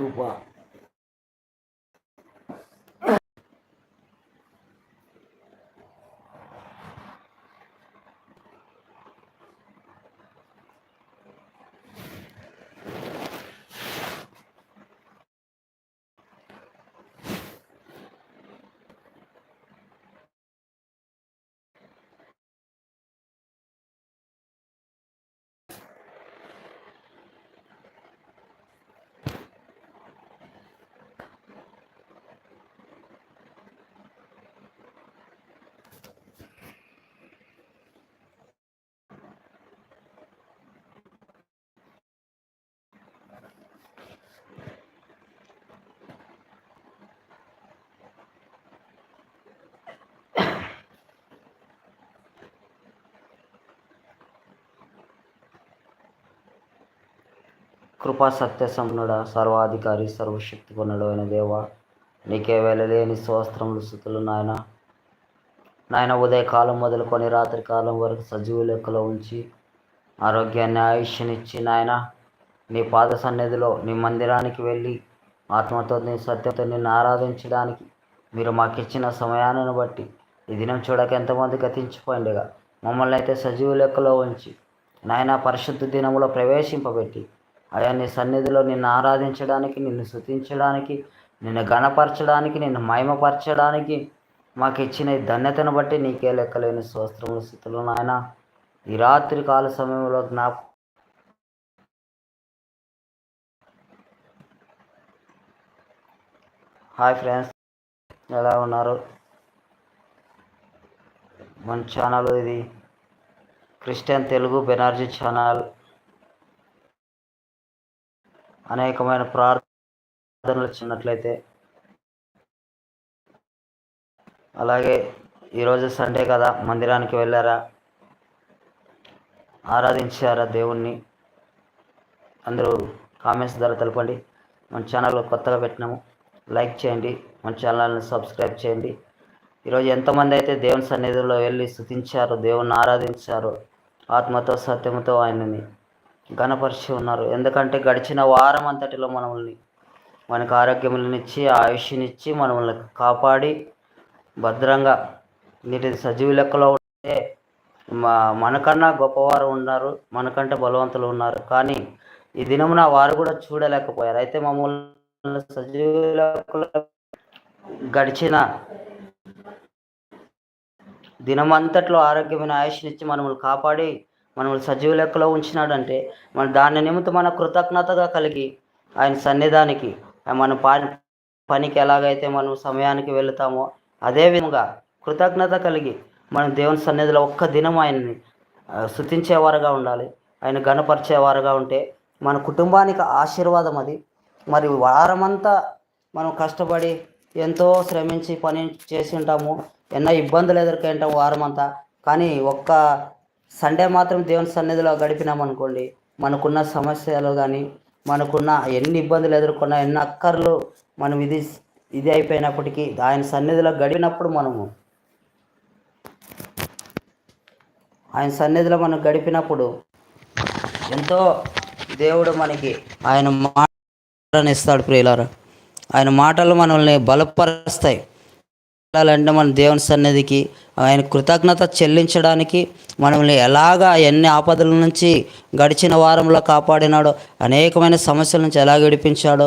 కృప కృపా సత్య సంపన్నుడ సర్వాధికారి సర్వశక్తి కొనుడు అయిన దేవ. నీకే వెళ్ళలేని స్వస్త్రములు స్థుతులు నాయన. నాయన ఉదయకాలం మొదలుకొని రాత్రి కాలం వరకు సజీవు లెక్కలో ఉంచి ఆరోగ్యాన్ని ఆయుష్యనిచ్చి నాయన నీ పాద సన్నిధిలో నీ మందిరానికి వెళ్ళి ఆత్మతో నీ సత్యంతో నిన్ను ఆరాధించడానికి మీరు మాకు ఇచ్చిన సమయాన్ని బట్టి ఈ దినం చూడక ఎంతమంది గతించిపోయిండగా. మమ్మల్ని అయితే సజీవు లెక్కలో ఉంచి నాయన పరిశుద్ధ దినంలో ప్రవేశింపబెట్టి అయా నీ సన్నిధిలో నిన్ను ఆరాధించడానికి నిన్ను శుతించడానికి నిన్ను గణపరచడానికి నిన్ను మహిమపరచడానికి మాకు ఇచ్చిన ఈ ధన్యతను బట్టి నీకే లెక్కలేని స్వస్త్రముల స్థితిలో నాయన. ఈ రాత్రి కాల సమయంలో జ్ఞాప హాయ్ ఫ్రెండ్స్ ఎలా ఉన్నారు? మన ఛానల్ ఇది క్రిస్టియన్ తెలుగు బెనార్జీ ఛానల్. అనేకమైన ప్రార్థనలు చిన్నట్లయితే అలాగే ఈరోజు సండే కదా మందిరానికి వెళ్ళారా? ఆరాధించారా దేవుణ్ణి? అందరూ కామెంట్స్ ద్వారా తెలపండి. మన ఛానల్లో కొత్తగా పెట్టినాము లైక్ చేయండి మన ఛానల్ని సబ్స్క్రైబ్ చేయండి. ఈరోజు ఎంతమంది అయితే దేవుని సన్నిధిలో వెళ్ళి స్థుతించారో దేవుణ్ణి ఆరాధించారో ఆత్మతో సత్యంతో ఆయనని గణపరిచి ఉన్నారు. ఎందుకంటే గడిచిన వారం అంతటిలో మనల్ని మనకు ఆరోగ్యములనిచ్చి ఆయుష్నిచ్చి మనల్ని కాపాడి భద్రంగా నీటి సజీవ లెక్కలో ఉంటే మా మనకన్నా గొప్పవారు ఉన్నారు మనకంటే బలవంతులు ఉన్నారు. కానీ ఈ దినమున వారు కూడా చూడలేకపోయారు. అయితే మమ్మల్ని సజీవ గడిచిన దినమంతట్లో ఆరోగ్యమైన ఆయుష్నిచ్చి మనల్ని కాపాడి మనల్ని సజీవ లెక్కలో ఉంచినాడంటే మన దాని నిమిత్తం మన కృతజ్ఞతగా కలిగి ఆయన సన్నిధానికి మన పని పనికి ఎలాగైతే మనం సమయానికి వెళుతామో అదేవిధంగా కృతజ్ఞత కలిగి మన దేవుని సన్నిధిలో ఒక్క దినం ఆయన్ని ఆ, ఉండాలి. ఆయన గణపరిచేవారుగా ఉంటే మన కుటుంబానికి ఆశీర్వాదం అది. మరి వారమంతా మనం కష్టపడి ఎంతో శ్రమించి పని చేసి ఉంటాము. ఎన్నో ఇబ్బందులు ఎదుర్కొంటాం వారమంతా. కానీ ఒక్క సండే మాత్రం దేవుని సన్నిధిలో గడిపినామనుకోండి మనకున్న సమస్యలు కానీ మనకున్న ఎన్ని ఇబ్బందులు ఎదుర్కొన్నా ఎన్ని అక్కర్లు మనం ఇది ఇది అయిపోయినప్పటికీ ఆయన సన్నిధిలో గడిపినప్పుడు మనము ఆయన సన్నిధిలో మనం గడిపినప్పుడు ఎంతో దేవుడు మనకి ఆయన మాటనిస్తాడు ఇస్తాడు ప్రియులారా. ఆయన మాటలు మనల్ని బలపరుస్తాయి. వెళ్ళాలంటే మన దేవుని సన్నిధికి ఆయన కృతజ్ఞత చెల్లించడానికి మనల్ని ఎలాగా ఎన్ని ఆపదల నుంచి గడిచిన వారంలో కాపాడినాడో అనేకమైన సమస్యల నుంచి ఎలా విడిపించాడో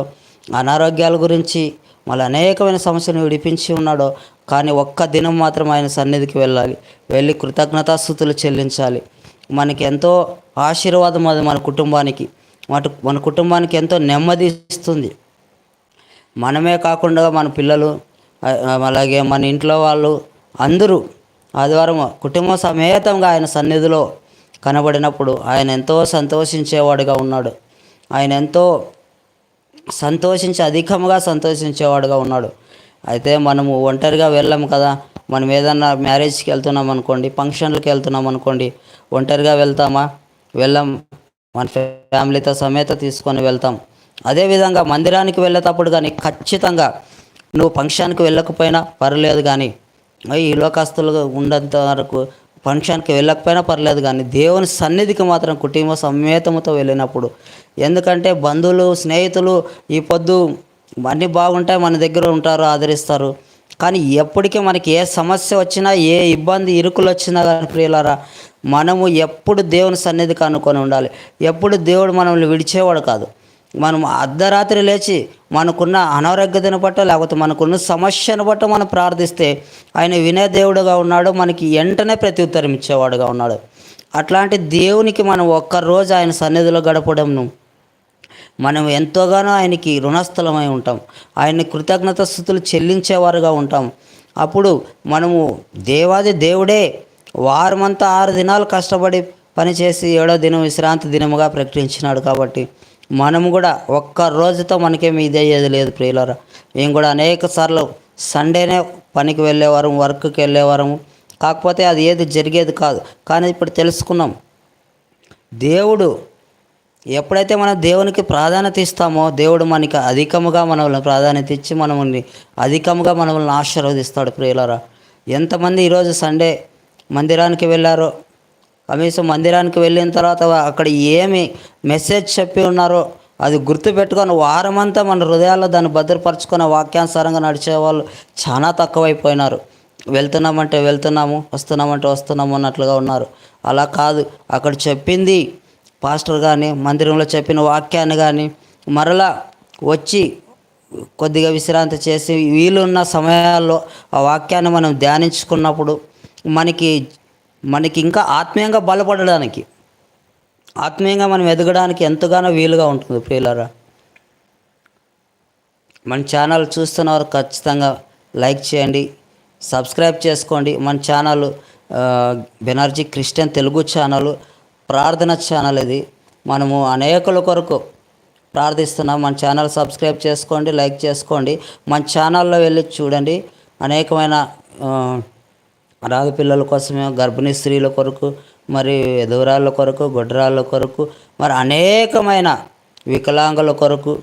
అనారోగ్యాల గురించి మళ్ళీ అనేకమైన సమస్యలను విడిపించి ఉన్నాడో కానీ ఒక్క దినం మాత్రం ఆయన సన్నిధికి వెళ్ళాలి. వెళ్ళి కృతజ్ఞతాస్థుతులు చెల్లించాలి. మనకి ఎంతో ఆశీర్వాదం అది మన కుటుంబానికి. మన మన కుటుంబానికి ఎంతో నెమ్మది ఇస్తుంది. మనమే కాకుండా మన పిల్లలు అలాగే మన ఇంట్లో వాళ్ళు అందరూ ఆదివారం కుటుంబ సమేతంగా ఆయన సన్నిధిలో కనబడినప్పుడు ఆయన ఎంతో సంతోషించేవాడుగా ఉన్నాడు. ఆయన ఎంతో సంతోషించి అధికంగా సంతోషించేవాడుగా ఉన్నాడు. అయితే మనము ఒంటరిగా వెళ్ళాము కదా మనం ఏదన్నా మ్యారేజ్కి వెళ్తున్నాం అనుకోండి ఫంక్షన్లకు వెళ్తున్నాం అనుకోండి ఒంటరిగా వెళ్తామా? వెళ్ళాం. మన ఫ్యామిలీతో సమేత తీసుకొని వెళ్తాం. అదేవిధంగా మందిరానికి వెళ్ళేటప్పుడు కానీ ఖచ్చితంగా నువ్వు ఫంక్షన్కి వెళ్ళకపోయినా పర్లేదు కానీ ఈ లోకాస్తులు ఉన్నంత వరకు ఫంక్షన్కి వెళ్ళకపోయినా పర్లేదు కానీ దేవుని సన్నిధికి మాత్రం కుటుంబ సమేతముతో వెళ్ళినప్పుడు. ఎందుకంటే బంధువులు స్నేహితులు ఈ పొద్దు అన్నీ బాగుంటాయి మన దగ్గర ఉంటారు ఆదరిస్తారు. కానీ ఎప్పటికీ మనకి ఏ సమస్య వచ్చినా ఏ ఇబ్బంది ఇరుకులు వచ్చినా కానీ ప్రియులారా మనము ఎప్పుడు దేవుని సన్నిధికి అనుకొని ఉండాలి. ఎప్పుడు దేవుడు మనల్ని విడిచేవాడు కాదు. మనం అర్ధరాత్రి లేచి మనకున్న అనారోగ్యతను బట్ట లేకపోతే మనకున్న సమస్యను బట్ట మనం ప్రార్థిస్తే ఆయన వినే దేవుడుగా ఉన్నాడు మనకి వెంటనే ప్రత్యుత్తరం ఇచ్చేవాడుగా ఉన్నాడు. అట్లాంటి దేవునికి మనం ఒక్కరోజు ఆయన సన్నిధిలో గడపడంను మనం ఎంతోగానో ఆయనకి రుణస్థలమై ఉంటాం. ఆయన్ని కృతజ్ఞత స్థుతులు చెల్లించేవారుగా ఉంటాం. అప్పుడు మనము దేవాది దేవుడే వారమంతా ఆరు దినాలు కష్టపడి పనిచేసి ఏడో దినం విశ్రాంతి దినముగా ప్రకటించినాడు కాబట్టి మనము కూడా ఒక్క రోజుతో మనకేమి ఇదయ్యేది లేదు ప్రియులరా. మేము కూడా అనేక సార్లు సండేనే పనికి వెళ్ళేవారం వర్క్కి వెళ్ళేవారము కాకపోతే అది ఏది జరిగేది కాదు. కానీ ఇప్పుడు తెలుసుకున్నాం. దేవుడు ఎప్పుడైతే మనం దేవునికి ప్రాధాన్యత ఇస్తామో దేవుడు మనకి అధికముగా మనల్ని ప్రాధాన్యత ఇచ్చి మనల్ని అధికముగా మనల్ని ఆశీర్వదిస్తాడు ప్రియులరా. ఎంతమంది ఈరోజు సండే మందిరానికి వెళ్ళారో కనీసం మందిరానికి వెళ్ళిన తర్వాత అక్కడ ఏమి మెసేజ్ చెప్పి ఉన్నారో అది గుర్తుపెట్టుకొని వారమంతా మన హృదయాల్లో దాన్ని భద్రపరచుకున్న వాక్యానుసారంగా నడిచే వాళ్ళు చాలా తక్కువైపోయినారు. వెళ్తున్నామంటే వెళ్తున్నాము వస్తున్నామంటే వస్తున్నాము అన్నట్లుగా ఉన్నారు. అలా కాదు. అక్కడ చెప్పింది పాస్టర్ కానీ మందిరంలో చెప్పిన వాక్యాన్ని కానీ మరలా వచ్చి కొద్దిగా విశ్రాంతి చేసి వీలున్న సమయాల్లో ఆ వాక్యాన్ని మనం ధ్యానించుకున్నప్పుడు మనకి మనకి ఇంకా ఆత్మీయంగా బలపడడానికి ఆత్మీయంగా మనం ఎదగడానికి ఎంతగానో వీలుగా ఉంటుంది ప్రియులరా. మన ఛానల్ చూస్తున్నవారు ఖచ్చితంగా లైక్ చేయండి సబ్స్క్రైబ్ చేసుకోండి. మన channel Banerjee Christian Telugu channel ప్రార్థన ఛానల్ ఇది. మనము అనేకుల కొరకు ప్రార్థిస్తున్నాం. మన ఛానల్ సబ్స్క్రైబ్ చేసుకోండి లైక్ చేసుకోండి. మన ఛానల్లో వెళ్ళి చూడండి. అనేకమైన అనాథ పిల్లల కోసమే గర్భిణీ స్త్రీల కొరకు మరి ఎదురాళ్ళ కొరకు గుడ్రాళ్ళ కొరకు మరి అనేకమైన వికలాంగుల కొరకు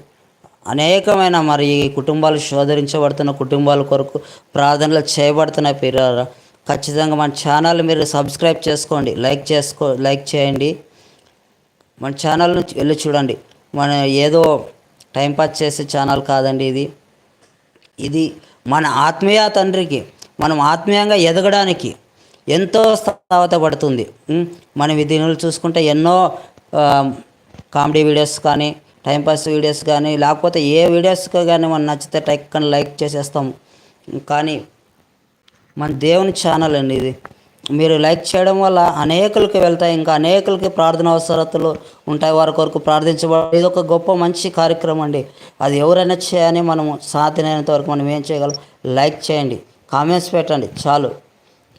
అనేకమైన మరి ఈ కుటుంబాలు శోధరించబడుతున్న కుటుంబాల కొరకు ప్రార్థనలు చేయబడుతున్న పిల్లల ఖచ్చితంగా మన ఛానల్ మీరు సబ్స్క్రైబ్ చేసుకోండి లైక్ చేసుకో లైక్ చేయండి. మన ఛానల్ను వెళ్ళి చూడండి. మన ఏదో టైంపాస్ చేసే ఛానల్ కాదండి ఇది. ఇది మన ఆత్మీయ తండ్రికి మనం ఆత్మీయంగా ఎదగడానికి ఎంతో స్థావత పడుతుంది. మనం ఈ దీనిలో చూసుకుంటే ఎన్నో కామెడీ వీడియోస్ కానీ టైంపాస్ వీడియోస్ కానీ లేకపోతే ఏ వీడియోస్కి కానీ మనం నచ్చితే టైక్ అని లైక్ చేసేస్తాం. కానీ మన దేవుని ఛానల్ అండి ఇది. మీరు లైక్ చేయడం వల్ల అనేకులకి వెళ్తాయి. ఇంకా అనేకులకి ప్రార్థన అవసరతలు ఉంటాయి. వారి కొరకు ప్రార్థించబడి ఇది ఒక గొప్ప మంచి కార్యక్రమం అండి. అది ఎవరైనా చేయని మనము సాధ్యమైనంత వరకు మనం ఏం చేయగలం? లైక్ చేయండి. కామెంట్స్ పెట్టండి చాలు.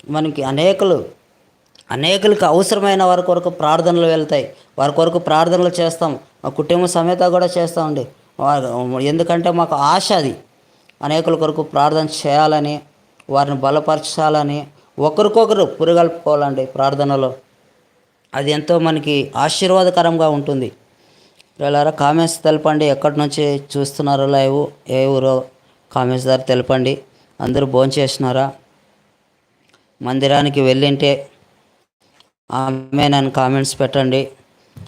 మనకి అనేకులు అనేకులకు అవసరమైన వారి కొరకు ప్రార్థనలు వెళ్తాయి. వారి కొరకు ప్రార్థనలు చేస్తాం. మా కుటుంబ సమేత కూడా చేస్తామండి. ఎందుకంటే మాకు ఆశ అది. అనేకుల కొరకు ప్రార్థన చేయాలని వారిని బలపరచాలని ఒకరికొకరు పురుగలుపుకోవాలండి ప్రార్థనలో. అది ఎంతో మనకి ఆశీర్వాదకరంగా ఉంటుంది. వెళ్ళారా కామెంట్స్ తెలపండి. ఎక్కడి నుంచి చూస్తున్నారో లైవ్? ఏ ఊరో? కామెంట్స్ ద్వారా తెలపండి. అందరూ భోంచేసినారా మందిరానికి వెళ్ళింటే ఆమె నన్ను కామెంట్స్ పెట్టండి.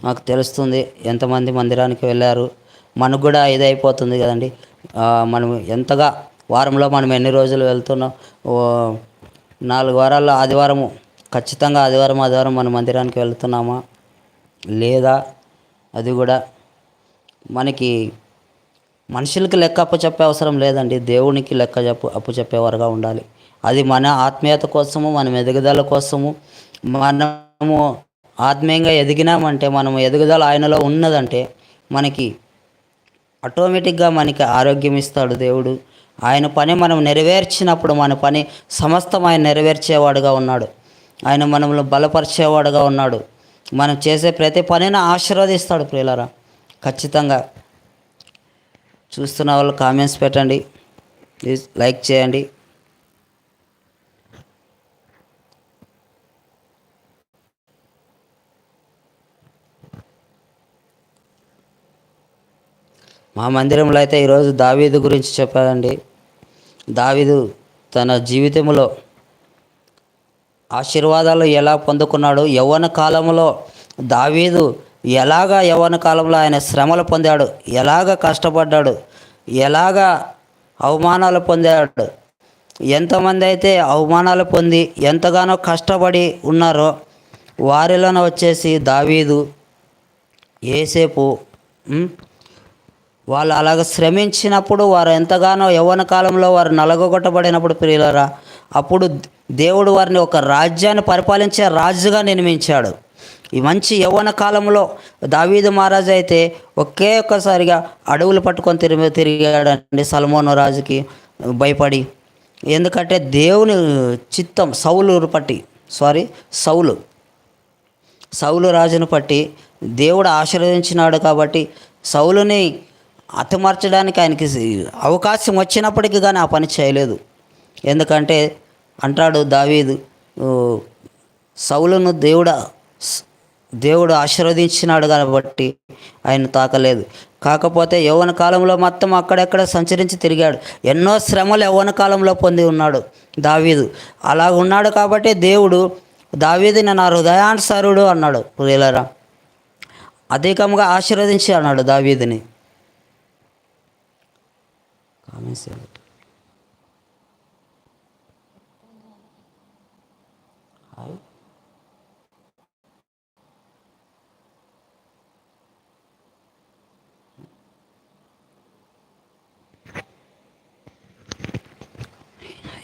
మాకు తెలుస్తుంది ఎంతమంది మందిరానికి వెళ్ళారు. మనకు కూడా ఇదైపోతుంది కదండి. మనం ఎంతగా వారంలో మనం ఎన్ని రోజులు వెళ్తున్నాం? నాలుగు వారాల్లో ఆదివారము ఖచ్చితంగా ఆదివారం ఆదివారం మన మందిరానికి వెళ్తున్నామా? లేదా? అది కూడా మనకి మనుషులకి లెక్క అప్పు చెప్పే అవసరం లేదండి. దేవునికి లెక్క చెప్పు అప్పు చెప్పేవారుగా ఉండాలి. అది మన ఆత్మీయత కోసము మన ఎదుగుదల కోసము మనము ఆత్మీయంగా ఎదిగినామంటే మనము ఎదుగుదల ఆయనలో ఉన్నదంటే మనకి ఆటోమేటిక్గా మనకి ఆరోగ్యం ఇస్తాడు దేవుడు. ఆయన పని మనం నెరవేర్చినప్పుడు మన పని సమస్తం ఆయన నెరవేర్చేవాడుగా ఉన్నాడు. ఆయన మనల్ని బలపరిచేవాడుగా ఉన్నాడు. మనం చేసే ప్రతి పనిని ఆశీర్వదిస్తాడు ప్రియులరా. ఖచ్చితంగా చూస్తున్న వాళ్ళు కామెంట్స్ పెట్టండి. ప్లీజ్ లైక్ చేయండి. మా మందిరంలో అయితే ఈరోజు దావీదు గురించి చెప్పారండి దావీదు తన జీవితంలో ఆశీర్వాదాలు ఎలా పొందుకున్నాడు యవ్వన కాలంలో దావీదు ఎలాగా యవ్వన కాలంలో ఆయన శ్రమలు పొందాడు ఎలాగ కష్టపడ్డాడు ఎలాగా అవమానాలు పొందాడు ఎంతమంది అయితే అవమానాలు పొంది ఎంతగానో కష్టపడి ఉన్నారో వారిలోన వచ్చేసి దావీదు ఏసేపు వాళ్ళు అలాగ శ్రమించినప్పుడు వారు ఎంతగానో యవ్వన కాలంలో వారు నలగొట్టబడినప్పుడు ప్రియులరా అప్పుడు దేవుడు వారిని ఒక రాజ్యాన్ని పరిపాలించే రాజుగా నిర్మించాడు. ఈ మంచి యవ్వన కాలంలో దావీదు మహారాజు అయితే ఒకే ఒక్కసారిగా అడవులు పట్టుకొని తిరిగి తిరిగాడండి సల్మోను రాజుకి భయపడి. ఎందుకంటే దేవుని చిత్తం సౌలు పట్టి సారీ సౌలు. సౌలు రాజును పట్టి దేవుడు ఆశీర్వదించినాడు కాబట్టి సౌలుని అతమార్చడానికి ఆయనకి అవకాశం వచ్చినప్పటికీ కానీ ఆ పని చేయలేదు. ఎందుకంటే అంటాడు దావీదు సౌలును దేవుడు దేవుడు ఆశీర్వదించినాడు కాబట్టి ఆయన తాకలేదు. కాకపోతే యవ్వన కాలంలో మొత్తం అక్కడెక్కడ సంచరించి తిరిగాడు. ఎన్నో శ్రమలు యవ్వన కాలంలో పొంది ఉన్నాడు దావీదు. అలా ఉన్నాడు కాబట్టి దేవుడు దావీదుని నా హృదయానుసారుడు అన్నాడు. ప్రియులరా అధికంగా ఆశీర్వదించి అన్నాడు దావీదుని. కామెంట్స్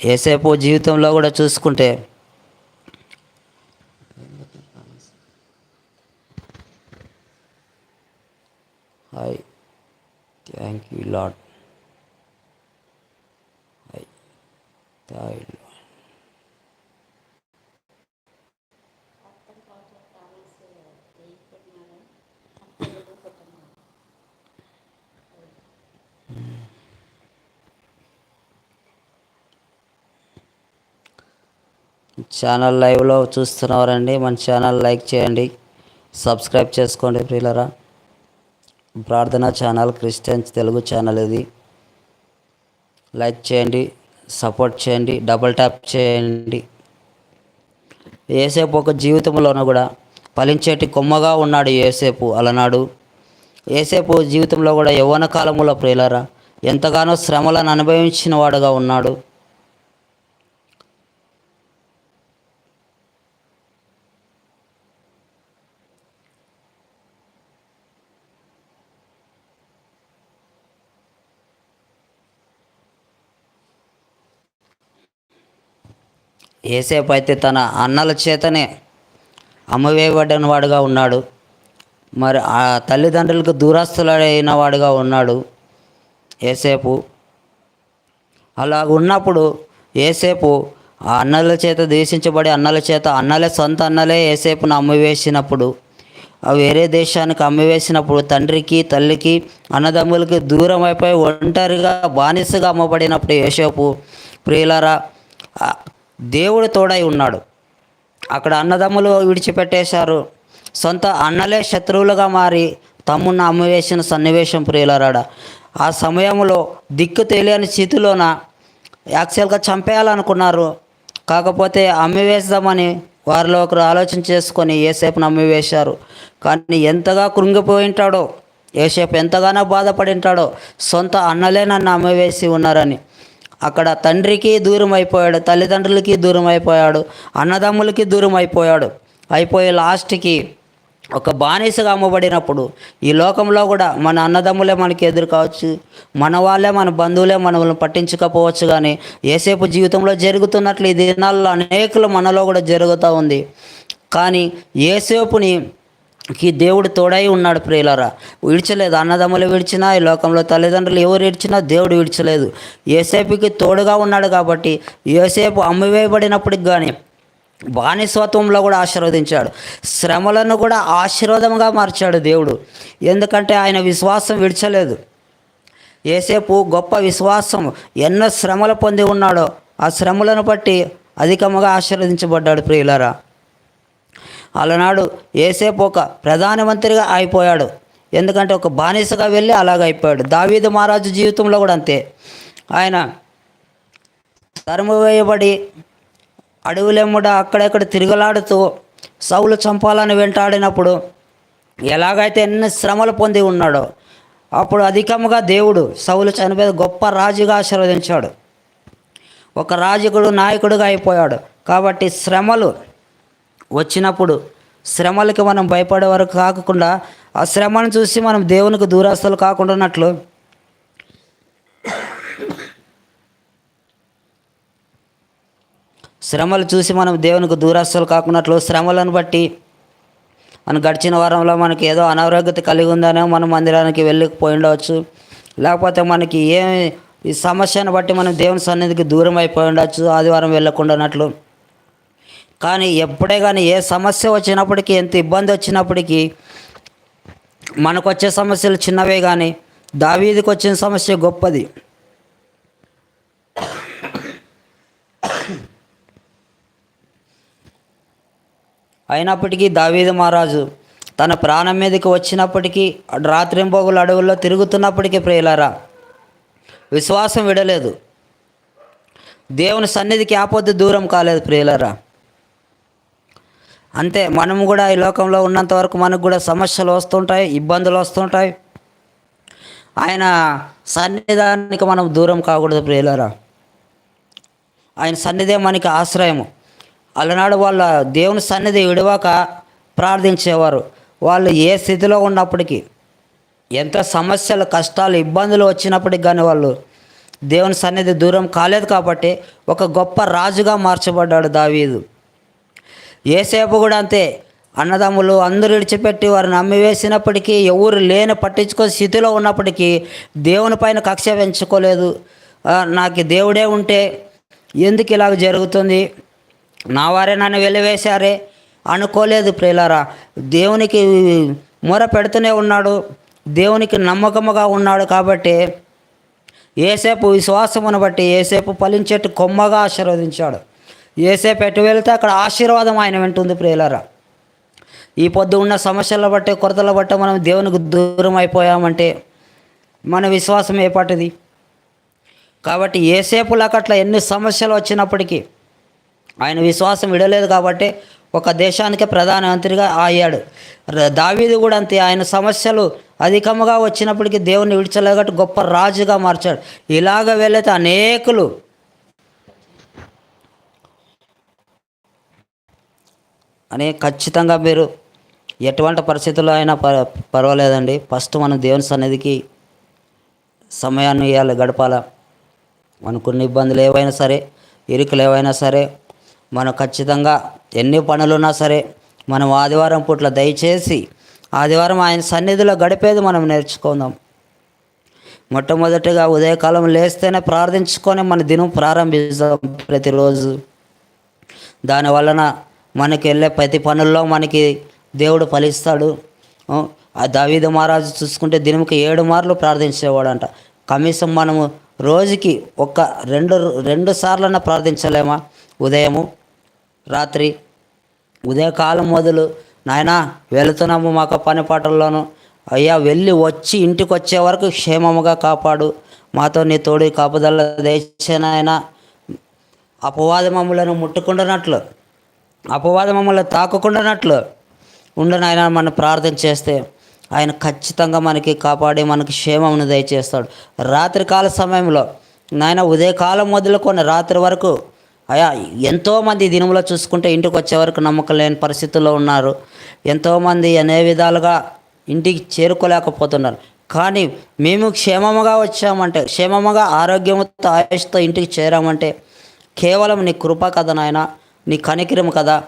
ఏసేపు జీవితంలో కూడా చూసుకుంటే ఛానల్ లైవ్లో చూస్తున్నవారండి మన ఛానల్ లైక్ చేయండి సబ్స్క్రైబ్ చేసుకోండి ప్రియులరా. ప్రార్థన ఛానల్ క్రిస్టియన్స్ తెలుగు ఛానల్ ఇది. లైక్ చేయండి సపోర్ట్ చేయండి డబుల్ ట్యాప్ చేయండి. ఏసేపు ఒక జీవితంలోనూ కూడా ఫలించేటి కొమ్మగా ఉన్నాడు ఏసేపు అలనాడు. ఏసేపు జీవితంలో కూడా యవ్వన కాలంలో ప్రియులరా ఎంతగానో శ్రమలను అనుభవించిన వాడుగా ఉన్నాడు. ఏసేపు అయితే తన అన్నల చేతనే అమ్మవేయబడిన వాడుగా ఉన్నాడు. మరి ఆ తల్లిదండ్రులకు దూరస్తులైన వాడుగా ఉన్నాడు ఏసేపు. అలా ఉన్నప్పుడు ఏసేపు ఆ అన్నల చేత దేశించబడి అన్నల చేత అన్నలే సొంత అన్నలే ఏసేపును అమ్మివేసినప్పుడు వేరే దేశానికి అమ్మివేసినప్పుడు తండ్రికి తల్లికి అన్నదమ్ములకి దూరం అయిపోయి ఒంటరిగా బానిసగా అమ్మబడినప్పుడు ఏసేపు ప్రియులరా దేవుడు తోడై ఉన్నాడు. అక్కడ అన్నదమ్ములు విడిచిపెట్టేశారు. సొంత అన్నలే శత్రువులుగా మారి తమ్మున్న అమ్మవేసిన సన్నివేశం ప్రియులరాడ. ఆ సమయంలో దిక్కు తెలియని స్థితిలోన యాక్చువల్గా చంపేయాలనుకున్నారు. కాకపోతే అమ్మివేద్దామని వారిలో ఒకరు ఆలోచన చేసుకొని ఏసేపును అమ్మివేశారు. కానీ ఎంతగా కృంగిపోయి ఉంటాడో ఏసేపు ఎంతగానో బాధపడి ఉంటాడో సొంత అన్నలే నన్ను అమ్మివేసి ఉన్నారని. అక్కడ తండ్రికి దూరం అయిపోయాడు తల్లిదండ్రులకి దూరం అయిపోయాడు అన్నదమ్ములకి దూరం అయిపోయాడు అయిపోయి లాస్ట్కి ఒక బానిసగా అమ్మబడినప్పుడు ఈ లోకంలో కూడా మన అన్నదమ్ములే మనకి ఎదురు కావచ్చు మన వాళ్ళే మన బంధువులే మనల్ని పట్టించకపోవచ్చు కానీ ఏసేపు జీవితంలో జరుగుతున్నట్లు ఈ దినాల్లో అనేకలు మనలో కూడా జరుగుతూ ఉంది. కానీ ఏసేపుని కి దేవుడు తోడై ఉన్నాడు ప్రియులరా. విడిచలేదు అన్నదమ్ములు విడిచినా ఈ లోకంలో తల్లిదండ్రులు ఎవరు విడిచినా దేవుడు విడిచలేదు. ఏసేపుకి తోడుగా ఉన్నాడు కాబట్టి ఏసేపు అమ్మివేయబడినప్పటికి కానీ బానిసత్వంలో కూడా ఆశీర్వదించాడు. శ్రమలను కూడా ఆశీర్వాదంగా మార్చాడు దేవుడు. ఎందుకంటే ఆయన విశ్వాసం విడిచలేదు. ఏసేపు గొప్ప విశ్వాసం ఎన్నో శ్రమలు పొంది ఉన్నాడో ఆ శ్రమలను బట్టి అధికముగా ఆశీర్వదించబడ్డాడు ప్రియులరా. అలనాడు ఏసేపు ఒక ప్రధానమంత్రిగా అయిపోయాడు. ఎందుకంటే ఒక బానిసగా వెళ్ళి అలాగ అయిపోయాడు. దావీదు మహారాజు జీవితంలో కూడా అంతే. ఆయన తరుము వేయబడి అడవులెమ్మడ అక్కడెక్కడ తిరగలాడుతూ సౌలు చంపాలని వెంటాడినప్పుడు ఎలాగైతే ఎన్ని శ్రమలు పొంది ఉన్నాడో అప్పుడు అధికముగా దేవుడు సౌలు చనిపోయి గొప్ప రాజుగా ఆశీర్వదించాడు. ఒక రాజుకుడు నాయకుడుగా అయిపోయాడు. కాబట్టి శ్రమలు వచ్చినప్పుడు శ్రమలకి మనం భయపడే వరకు కాకుండా ఆ శ్రమను చూసి మనం దేవునికి దూరాస్తులు కాకుండా ఉన్నట్లు శ్రమలు చూసి మనం దేవునికి దూరాస్తులు కాకున్నట్లు శ్రమలను బట్టి మనం గడిచిన వారంలో మనకి ఏదో అనారోగ్యత కలిగి ఉందనే మనం మందిరానికి వెళ్ళకపోయి ఉండవచ్చు. లేకపోతే మనకి ఏ ఈ సమస్యను బట్టి మనం దేవుని సన్నిధికి దూరం అయిపోయి ఉండొచ్చు ఆదివారం వెళ్ళకుండా ఉన్నట్లు. కానీ ఎప్పుడే కానీ ఏ సమస్య వచ్చినప్పటికీ ఎంత ఇబ్బంది వచ్చినప్పటికీ మనకు వచ్చే సమస్యలు చిన్నవే కానీ దావీదికి వచ్చిన సమస్య గొప్పది. అయినప్పటికీ దావీదు మహారాజు తన ప్రాణం మీదకి వచ్చినప్పటికీ రాత్రింబోగులు అడవుల్లో తిరుగుతున్నప్పటికీ ప్రియులారా విశ్వాసం విడలేదు. దేవుని సన్నిధికి ఆపొద్దు దూరం కాలేదు ప్రియులరా. అంతే మనము కూడా ఈ లోకంలో ఉన్నంత వరకు మనకు కూడా సమస్యలు వస్తుంటాయి ఇబ్బందులు వస్తుంటాయి. ఆయన సన్నిధానికి మనం దూరం కాకూడదు ప్రియులరా. ఆయన సన్నిధే మనకి ఆశ్రయము. అలనాడు వాళ్ళ దేవుని సన్నిధి విడవాక ప్రార్థించేవారు. వాళ్ళు ఏ స్థితిలో ఉన్నప్పటికీ ఎంత సమస్యలు కష్టాలు ఇబ్బందులు వచ్చినప్పటికి కానీ వాళ్ళు దేవుని సన్నిధి దూరం కాలేదు కాబట్టి ఒక గొప్ప రాజుగా మార్చబడ్డాడు దావీదు. ఏసేపు కూడా అంతే. అన్నదమ్ములు అందరూ విడిచిపెట్టి వారిని నమ్మివేసినప్పటికీ ఎవరు లేని పట్టించుకొని స్థితిలో ఉన్నప్పటికీ దేవుని పైన కక్ష పెంచుకోలేదు. నాకు దేవుడే ఉంటే ఎందుకు ఇలాగ జరుగుతుంది? నా వారే నన్ను వెలివేశారే? అనుకోలేదు ప్రియులారా. దేవునికి మొర పెడుతూనే ఉన్నాడు. దేవునికి నమ్మకముగా ఉన్నాడు కాబట్టి ఏసేపు విశ్వాసమును బట్టి ఏసేపు ఫలించేట్టు కొమ్మగా ఆశీర్వదించాడు. ఏసేపు ఎటు వెళితే అక్కడ ఆశీర్వాదం ఆయన వింటుంది ప్రియులరా. ఈ పొద్దు ఉన్న సమస్యల బట్టి కొరతల బట్టి మనం దేవునికి దూరం అయిపోయామంటే మన విశ్వాసం ఏపాటిది కాబట్టి ఏసేపులకు అట్లా ఎన్ని సమస్యలు వచ్చినప్పటికీ ఆయన విశ్వాసం విడలేదు కాబట్టి ఒక దేశానికే ప్రధానమంత్రిగా అయ్యాడు. దావీది కూడా అంతే. ఆయన సమస్యలు అధికముగా వచ్చినప్పటికీ దేవుని విడిచలేగట్టు గొప్ప రాజుగా మార్చాడు. ఇలాగ వెళ్ళైతే అనేకులు అని ఖచ్చితంగా మీరు ఎటువంటి పరిస్థితుల్లో అయినా ప పర్వాలేదండి. ఫస్ట్ మనం దేవుని సన్నిధికి సమయాన్ని ఇవ్వాలి గడపాల. మనకు కొన్ని ఇబ్బందులు ఏవైనా సరే ఇరుకులు ఏవైనా సరే మనం ఖచ్చితంగా ఎన్ని పనులున్నా సరే మనం ఆదివారం పూట్ల దయచేసి ఆదివారం ఆయన సన్నిధిలో గడిపేది మనం నేర్చుకుందాం. మొట్టమొదటిగా ఉదయకాలం లేస్తేనే ప్రార్థించుకొని మన దినం ప్రారంభిస్తాం ప్రతిరోజు. దాని వలన మనకి వెళ్ళే ప్రతి పనుల్లో మనకి దేవుడు ఫలిస్తాడు. ఆ, దావీద మహారాజు చూసుకుంటే దినముకి ఏడు మార్లు ప్రార్థించేవాడంట. కనీసం మనము రోజుకి ఒక రెండు రెండు సార్లన్నా ప్రార్థించలేమా? ఉదయము రాత్రి ఉదయకాలం మొదలు. నాయనా వెళుతున్నాము మాకు పని పాటల్లోనూ. అయ్యా వెళ్ళి వచ్చి ఇంటికి వచ్చే వరకు క్షేమముగా కాపాడు. మాతో నీ తోడి కాపుదల దేశనాయన అపవాద మమ్మలను ముట్టుకుంటున్నట్లు అపవాదం మమ్మల్ని తాకకుండానట్లు ఉండని ఆయన మనం ప్రార్థన చేస్తే ఆయన ఖచ్చితంగా మనకి కాపాడి మనకి క్షేమమును దయచేస్తాడు. రాత్రికాల సమయంలో నాయన ఉదయకాలం మొదలుకొని రాత్రి వరకు అయా ఎంతోమంది దినంలో చూసుకుంటే ఇంటికి వచ్చే వరకు నమ్మకం లేని పరిస్థితుల్లో ఉన్నారు. ఎంతోమంది అనే విధాలుగా ఇంటికి చేరుకోలేకపోతున్నారు. కానీ మేము క్షేమముగా వచ్చామంటే క్షేమముగా ఆరోగ్యంతో ఆయుష్తో ఇంటికి చేరామంటే కేవలం నీ కృప కదా నాయన. నీ కనికిరం కదా?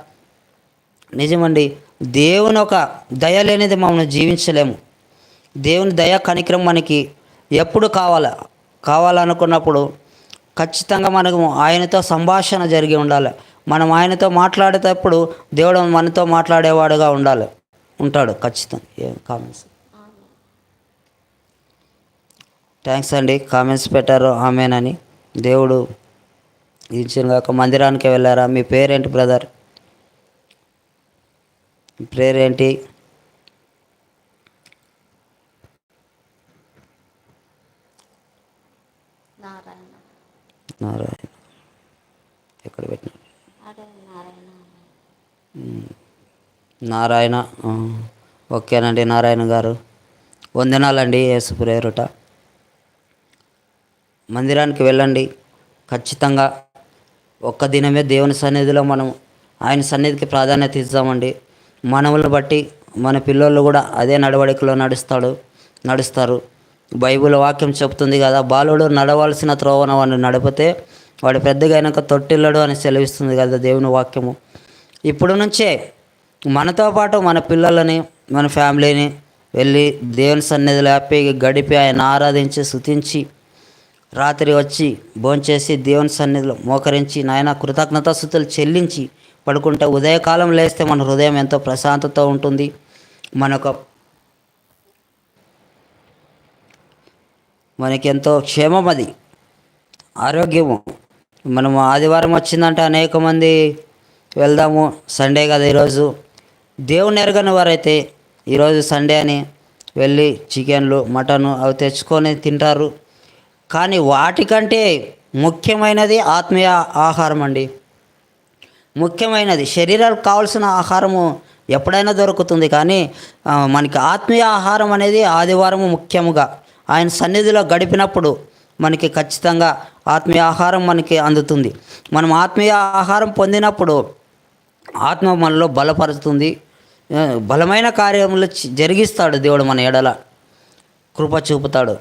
నిజమండి దేవుని ఒక దయ లేనిది మనం జీవించలేము. దేవుని దయ కనికరం మనకి ఎప్పుడు కావాలి కావాలనుకున్నప్పుడు ఖచ్చితంగా మనకు ఆయనతో సంభాషణ జరిగి ఉండాలి. మనం ఆయనతో మాట్లాడేటప్పుడు దేవుడు మనతో మాట్లాడేవాడుగా ఉండాలి. ఉంటాడు ఖచ్చితంగా ఏం కామెంట్స్? థ్యాంక్స్ అండి. కామెంట్స్ పెట్టారు. ఆమెనని. దేవుడు ఇచ్చిన కాక మందిరానికి వెళ్ళారా? మీ పేరేంటి బ్రదర్? పేరేంటి? నారాయణ. నారాయణ. ఎక్కడ పెట్టిన నారాయణ ఓకేనండి నారాయణ గారు. వందనాలండి యేసు ప్రేరుట మందిరానికి వెళ్ళండి. ఖచ్చితంగా ఒక్క దినమే దేవుని సన్నిధిలో మనం ఆయన సన్నిధికి ప్రాధాన్యత ఇద్దామండి మనవులను బట్టి మన పిల్లలు కూడా అదే నడవడికలో నడుస్తాడు నడుస్తారు. బైబిల్ వాక్యం చెప్తుంది కదా బాలుడు నడవలసిన త్రోవన వాడిని నడిపితే వాడు పెద్దగా అయినాక తొట్టిల్లడు అని సెలవిస్తుంది కదా దేవుని వాక్యము. ఇప్పుడు నుంచే మనతో పాటు మన పిల్లలని మన ఫ్యామిలీని వెళ్ళి దేవుని సన్నిధిలో హ్యాపీగా గడిపి ఆయన ఆరాధించి శుతించి రాత్రి వచ్చి భోంచేసి దేవుని సన్నిధిలో మోకరించి నాయన కృతజ్ఞతాస్థుతులు చెల్లించి పడుకుంటే ఉదయకాలం లేస్తే మన హృదయం ఎంతో ప్రశాంతత ఉంటుంది. మనకు మనకెంతో క్షేమం అది. ఆరోగ్యము. మనం ఆదివారం వచ్చిందంటే అనేక మంది వెళ్దాము సండే కదా ఈరోజు. దేవుని ఎరగని వారైతే ఈరోజు సండే అని వెళ్ళి చికెన్లు మటన్ అవి తెచ్చుకొని తింటారు. కానీ వాటికంటే ముఖ్యమైనది ఆత్మీయ ఆహారం అండి ముఖ్యమైనది శరీరానికి కావాల్సిన ఆహారము ఎప్పుడైనా దొరుకుతుంది కానీ మనకి ఆత్మీయ ఆహారం అనేది ఆదివారము ముఖ్యముగా. ఆయన సన్నిధిలో గడిపినప్పుడు మనకి ఖచ్చితంగా ఆత్మీయ ఆహారం మనకి అందుతుంది. మనం ఆత్మీయ ఆహారం పొందినప్పుడు ఆత్మ మనలో బలపరుస్తుంది. బలమైన కార్యములు జరిగిస్తాడు దేవుడు మన ఎడల. కృప చూపుతాడు.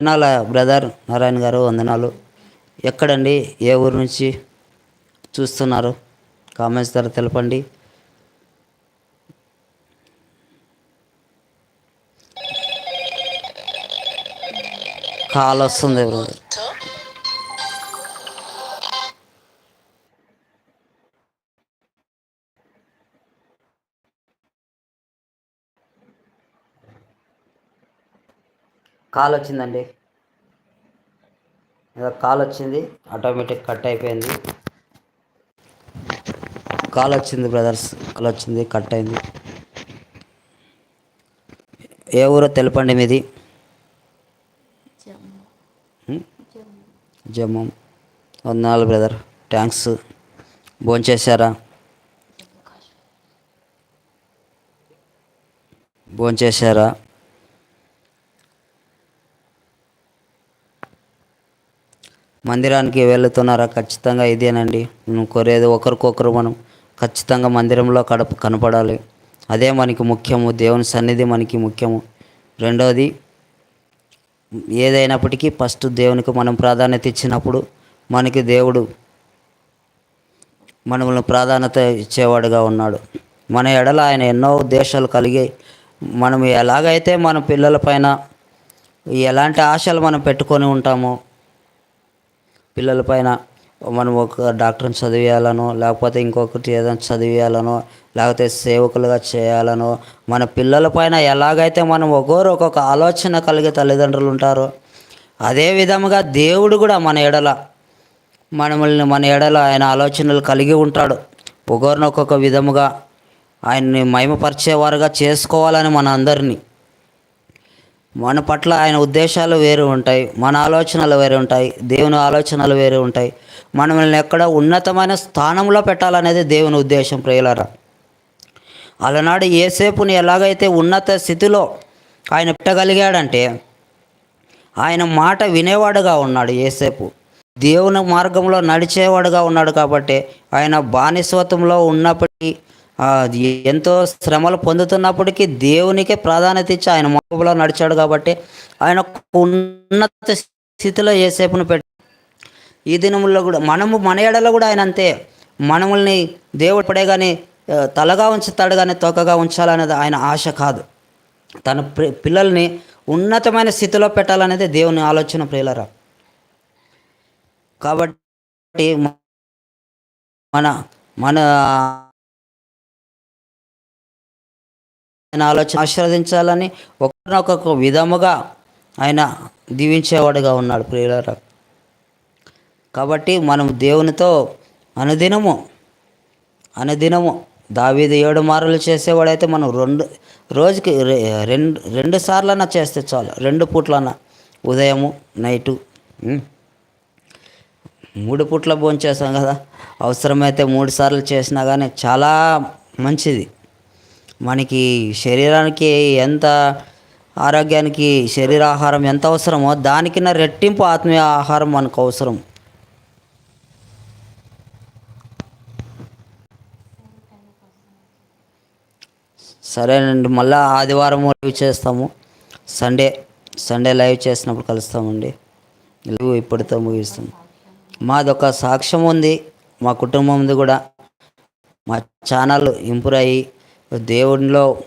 వందనాల బ్రదర్ నారాయణ గారు వందనాలు. ఎక్కడండి? ఏ ఊరు నుంచి చూస్తున్నారు? కామెంట్స్ ద్వారా తెలపండి. కాల్ వస్తుంది బ్రదర్. కాల్ వచ్చిందండి ఏదో కాల్ వచ్చింది ఆటోమేటిక్ కట్ అయిపోయింది. కాల్ వచ్చింది బ్రదర్స్ కాల్ వచ్చింది కట్ అయింది. ఏ ఊరో తెలపండి మీది? జమ్మూ. వందనాలు బ్రదర్ థ్యాంక్స్ భోంచేశారా భోంచేశారా మందిరానికి వెళుతున్నారా? ఖచ్చితంగా ఇదేనండి. మనం కోరేది ఒకరికొకరు మనం ఖచ్చితంగా మందిరంలో కడప కనపడాలి. అదే మనకి ముఖ్యము. దేవుని సన్నిధి మనకి ముఖ్యము. రెండవది ఏదైనప్పటికీ ఫస్ట్ దేవునికి మనం ప్రాధాన్యత ఇచ్చినప్పుడు మనకి దేవుడు మనల్ని ప్రాధాన్యత ఇచ్చేవాడుగా ఉన్నాడు. మన ఎడల ఆయన ఎన్నో ఉద్దేశాలు కలిగి మనం ఎలాగైతే మన పిల్లల పైన ఎలాంటి ఆశలు మనం పెట్టుకొని ఉంటామో పిల్లల పైన మనం ఒక డాక్టర్ని చదివేయాలనో లేకపోతే ఇంకొకటి ఏదైనా చదివేయాలనో లేకపోతే సేవకులుగా చేయాలనో మన పిల్లల పైన ఎలాగైతే మనం ఒక్కొరు ఒక్కొక్క ఆలోచన కలిగే తల్లిదండ్రులు ఉంటారో అదే విధముగా దేవుడు కూడా మన ఎడల మనల్ని మన ఎడల ఆయన ఆలోచనలు కలిగి ఉంటాడు. ఒక్కొరిని ఒక్కొక్క విధముగా ఆయన్ని మహిమపరిచేవారుగా చేసుకోవాలని మన అందరినీ. మన పట్ల ఆయన ఉద్దేశాలు వేరు ఉంటాయి మన ఆలోచనలు వేరు ఉంటాయి దేవుని ఆలోచనలు వేరు ఉంటాయి. మనల్ని ఎక్కడ ఉన్నతమైన స్థానంలో పెట్టాలనేది దేవుని ఉద్దేశం ప్రియులరా. అలనాడు ఏసేపుని ఎలాగైతే ఉన్నత స్థితిలో ఆయన పెట్టగలిగాడంటే ఆయన మాట వినేవాడుగా ఉన్నాడు ఏసేపు దేవుని మార్గంలో నడిచేవాడుగా ఉన్నాడు కాబట్టి ఆయన బానిసత్వంలో ఉన్నప్పటికీ ఎంతో శ్రమలు పొందుతున్నప్పటికీ దేవునికే ప్రాధాన్యత ఇచ్చి ఆయన మార్గంలో నడిచాడు కాబట్టి ఆయన ఉన్నత స్థితిలో ఏసేపును పెట్టి ఈ దినముల్లో కూడా మనము మన ఎడలో కూడా ఆయన అంతే. మనముల్ని దేవుడు పడే కానీ తలగా ఉంచుతాడు కానీ తొక్కగా ఉంచాలనేది ఆయన ఆశ కాదు. తన పిల్లల్ని ఉన్నతమైన స్థితిలో పెట్టాలనేది దేవుని ఆలోచన ప్రియులరా. కాబట్టి మన మన ఆయన ఆలోచన ఆశీర్వదించాలని ఒకరినొక విధముగా ఆయన దీవించేవాడుగా ఉన్నాడు ప్రియులరా. కాబట్టి మనం దేవునితో అనుదినము అనుదినము దావీది ఏడు మారులు చేసేవాడైతే మనం రెండు రోజుకి రెండు రెండు సార్లన్నా చేస్తే చాలు. రెండు పూట్లన్నా. ఉదయము నైటు మూడు పూట్ల భోజనం చేస్తాం కదా. అవసరమైతే మూడు సార్లు చేసినా కానీ చాలా మంచిది. మనకి శరీరానికి ఎంత ఆరోగ్యానికి శరీరాహారం ఎంత అవసరమో దానికన్నా రెట్టింపు ఆత్మీయ ఆహారం మనకు అవసరం. సరేనండి మళ్ళీ ఆదివారం లైవ్ చేస్తాము. సండే సండే లైవ్ చేసినప్పుడు కలుస్తామండి. లైవ్ ఇప్పటితో ముగిస్తాం. మాది ఒక సాక్ష్యం ఉంది మా కుటుంబంది కూడా. మా ఛానల్ ఇంప్రూవ్ అయ్యి దేవుడిలో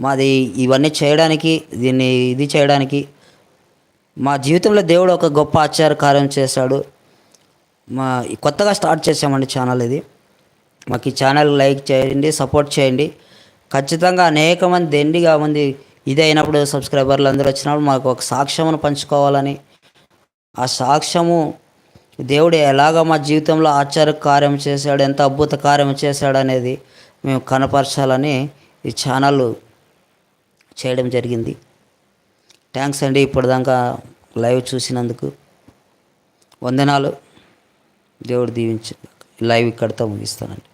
మాది ఇవన్నీ చేయడానికి దీన్ని ఇది చేయడానికి మా జీవితంలో దేవుడు ఒక గొప్ప ఆచార కార్యం చేశాడు. మా కొత్తగా స్టార్ట్ చేసామండి ఛానల్ ఇది. మాకు ఈ ఛానల్ లైక్ చేయండి సపోర్ట్ చేయండి. ఖచ్చితంగా అనేక మంది దండిగా మంది ఇది అయినప్పుడు సబ్స్క్రైబర్లు అందరూ వచ్చినప్పుడు మాకు ఒక సాక్ష్యమును పంచుకోవాలని. ఆ సాక్ష్యము దేవుడు ఎలాగ మా జీవితంలో ఆచార కార్యం చేశాడు ఎంత అద్భుత కార్యం చేశాడు అనేది మేము కనపరచాలని ఈ ఛానల్ చేయడం జరిగింది. థ్యాంక్స్ అండి ఇప్పటిదాకా లైవ్ చూసినందుకు. వందనాలు. దేవుడు దీవించి లైవ్ ఇక్కడితో ముగిస్తానండి.